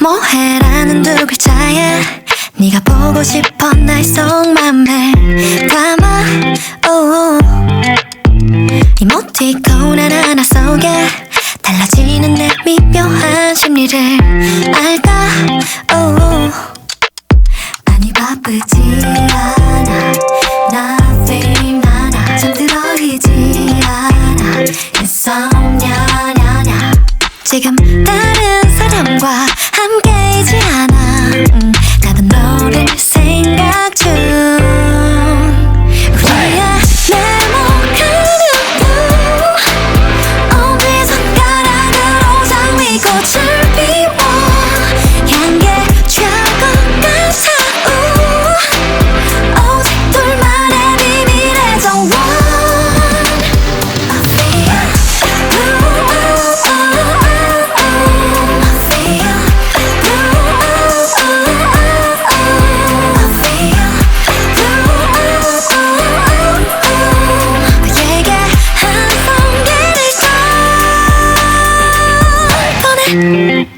뭐해라는 두 글자에 네가 보고 싶어 날 속맘을 담아 오. 이모티콘 하나하나 속에 달라지는 내 미묘한 심리를 알까? 오. 아니 바쁘지 않아 지금 다른 사람과 함께이지 않아 한 송이를 더 보내